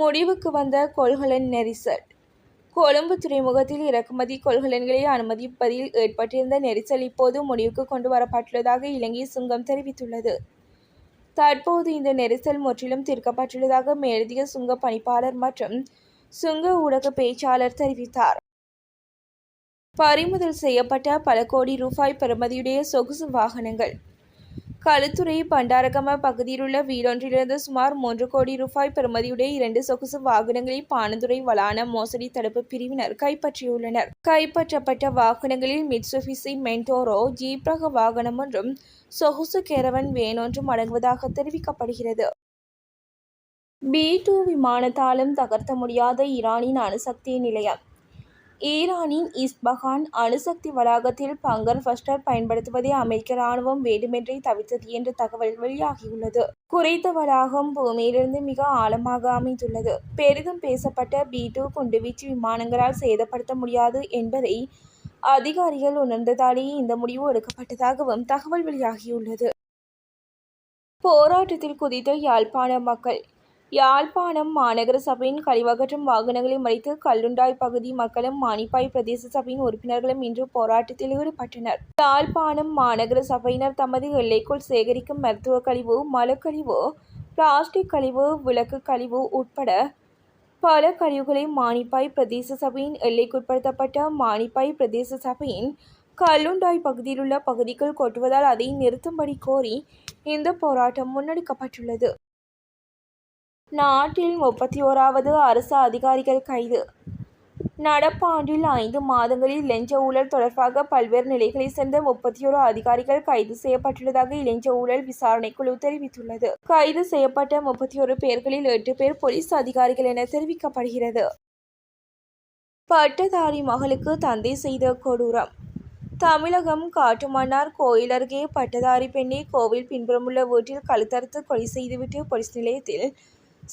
முடிவுக்கு வந்த கொள்கலன் நெரிசல். கொழும்பு துறைமுகத்தில் இறக்குமதி கொள்கலன்களை அனுமதிப்பதில் ஏற்பட்டிருந்த நெரிசல் இப்போது முடிவுக்கு கொண்டு வரப்பட்டுள்ளதாக இலங்கை சுங்கம் தெரிவித்துள்ளது. தற்போது இந்த நெரிசல் முற்றிலும் தீர்க்கப்பட்டுள்ளதாக மேலதிக சுங்க பணிப்பாளர் மற்றும் சுங்க ஊடக பேச்சாளர் தெரிவித்தார். பறிமுதல் செய்யப்பட்ட பல கோடி ரூபாய் பெறுமதியுடைய சொகுசு வாகனங்கள் களுத்துறை பண்டாரகம பகுதியிலுள்ள வீடொன்றிலிருந்து சுமார் மூன்று கோடி ரூபாய் பெறுமதியுடைய இரண்டு சொகுசு வாகனங்களை பானதுறை வளான மோசடி தடுப்பு பிரிவினர் கைப்பற்றியுள்ளனர். கைப்பற்றப்பட்ட வாகனங்களில் மிட்சுபிசி மென்டோரோ ஜீப்ரக வாகனம் ஒன்றும் சொகுசு கேரவன் வேன் ஒன்றும் அடங்குவதாக தெரிவிக்கப்படுகிறது. பி டூ விமானத்தாலும் தகர்த்த முடியாத ஈரானின் அணுசக்தி நிலையம். ஈரானின் இஸ்பஹான் அணுசக்தி வளாகத்தில் பங்கர் ஃபஸ்டர் பயன்படுத்துவதை அமெரிக்க ராணுவம் வேண்டுமென்றே தவிர்த்தது என்ற தகவல் வெளியாகியுள்ளது. குறித்த வளாகம் பூமியிலிருந்து மிக ஆழமாக அமைந்துள்ளது. பெரிதும் பேசப்பட்ட பி டூ குண்டுவீச்சு விமானங்களால் சேதப்படுத்த முடியாது என்பதை அதிகாரிகள் உணர்ந்ததாலேயே இந்த முடிவு எடுக்கப்பட்டதாகவும் தகவல் வெளியாகியுள்ளது. போராட்டத்தில் குதித்த யாழ்ப்பாண மக்கள் யாழ்ப்பாணம் மாநகர சபையின் கழிவகற்றும் வாகனங்களை மறைத்து கல்லுண்டாய் பகுதி மக்களும் மானிப்பாய் பிரதேச சபையின் உறுப்பினர்களும் இன்று போராட்டத்தில் ஈடுபட்டனர். யாழ்ப்பாணம் மாநகர சபையினர் தமது எல்லைக்குள் சேகரிக்கும் மருத்துவ கழிவு மலக்கழிவு பிளாஸ்டிக் கழிவு விளக்கு கழிவு உட்பட பல கழிவுகளை மானிப்பாய் பிரதேச சபையின் எல்லைக்குட்படுத்தப்பட்ட மானிப்பாய் பிரதேச சபையின் கல்லுண்டாய் பகுதியில் உள்ள பகுதிக்குள் கொட்டுவதால் அதை நிறுத்தும்படி கோரி இந்த போராட்டம் முன்னெடுக்கப்பட்டுள்ளது. நாட்டில் முப்பத்தி ஓராவது அரசு அதிகாரிகள் கைது. நடப்பாண்டில் ஐந்து மாதங்களில் லஞ்ச ஊழல் தொடர்பாக பல்வேறு நிலைகளைச் சேர்ந்த முப்பத்தி ஓரு அதிகாரிகள் கைது செய்யப்பட்டுள்ளதாக இளஞ்ச ஊழல் விசாரணைக்குழு தெரிவித்துள்ளது. கைது செய்யப்பட்ட முப்பத்தி ஒரு பேர்களில் எட்டு பேர் போலீஸ் அதிகாரிகள் என தெரிவிக்கப்படுகிறது. பட்டதாரி மகளுக்கு தந்தை செய்த கொடூரம். தமிழகம் காட்டுமன்னார் கோயில் அருகே பட்டதாரி பெண்ணை கோவில் பின்புறமுள்ள வீட்டில் கழுத்தறுத்து கொலை செய்துவிட்டு போலீஸ் நிலையத்தில்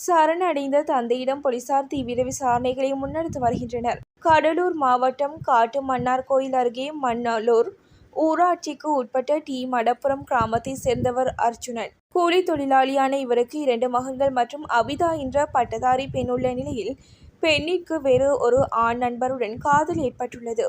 சரணடைந்த தந்தையிடம் போலீசார் தீவிர விசாரணைகளை முன்னெடுத்து வருகின்றனர். கடலூர் மாவட்டம் காட்டு மன்னார் கோயில் அருகே மன்னாலூர் ஊராட்சிக்கு உட்பட்ட டி. மடப்புரம் கிராமத்தை சேர்ந்தவர் அர்ஜுனன். கூலி தொழிலாளியான இவருக்கு இரண்டு மகன்கள் மற்றும் அபிதா என்ற பட்டதாரி பெண் உள்ள நிலையில் பெண்ணிற்கு வேறு ஒரு ஆண் நண்பருடன் காதல் ஏற்பட்டுள்ளது.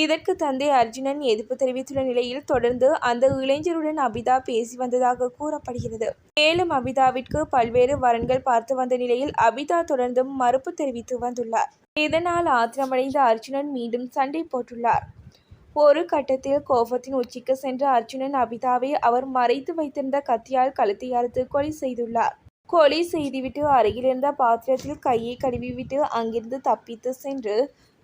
இதற்கு தந்தை அர்ஜுனன் எதிர்ப்பு தெரிவித்துள்ள நிலையில் தொடர்ந்து அந்த இளைஞருடன் அபிதா பேசி வந்ததாக கூறப்படுகிறது. மேலும் அபிதாவிற்கு பல்வேறு வரன்கள் பார்த்து வந்த நிலையில் அபிதா தொடர்ந்தும் மறுப்பு தெரிவித்து வந்துள்ளார். இதனால் ஆத்திரமடைந்த அர்ஜுனன் மீண்டும் சண்டை போட்டுள்ளார். ஒரு கட்டத்தில் கோபத்தின் உச்சிக்கு சென்ற அர்ஜுனன் அபிதாவை அவர் மறைத்து வைத்திருந்த கத்தியால் கழுத்தை அறுத்து கொலை செய்துள்ளார். கொலை செய்துவிட்டு அருகிலிருந்த பாத்திரத்தில் கையை கழுவிவிட்டு அங்கிருந்து தப்பித்து சென்று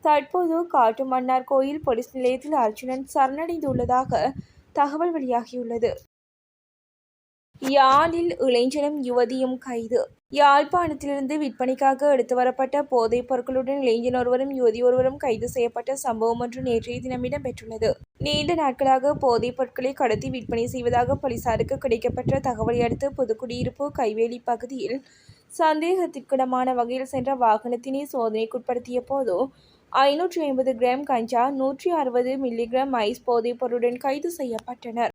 தற்போது காட்டுமன்னார் கோயில் போலீஸ் நிலையத்தில் அர்ஜுனன் சரணடைந்துள்ளதாக தகவல் வெளியாகியுள்ளது. யாழில் இளைஞனும் யுவதியும் கைது. யாழ்ப்பாணத்திலிருந்து விற்பனைக்காக எடுத்து வரப்பட்ட போதைப் பொருட்களுடன் இளைஞன் ஒருவரும் யுவதி ஒருவரும் கைது செய்யப்பட்ட சம்பவம் ஒன்று நேற்றைய தினம் இடம்பெற்றுள்ளது. நீண்ட நாட்களாக போதைப் பொருட்களை கடத்தி விற்பனை செய்வதாக போலீசாருக்கு கிடைக்கப்பட்ட தகவலை அடுத்து புதுக்குடியிருப்பு கைவேலி பகுதியில் சந்தேகத்திற்கிடமான வகையில் சென்ற வாகனத்தினை சோதனைக்குட்படுத்திய போது ஐநூற்றி ஐம்பது கிராம் கஞ்சா நூற்றி அறுபது மில்லிகிராம் ஐஸ் போதைப் பொருளுடன் கைது செய்யப்பட்டனர்.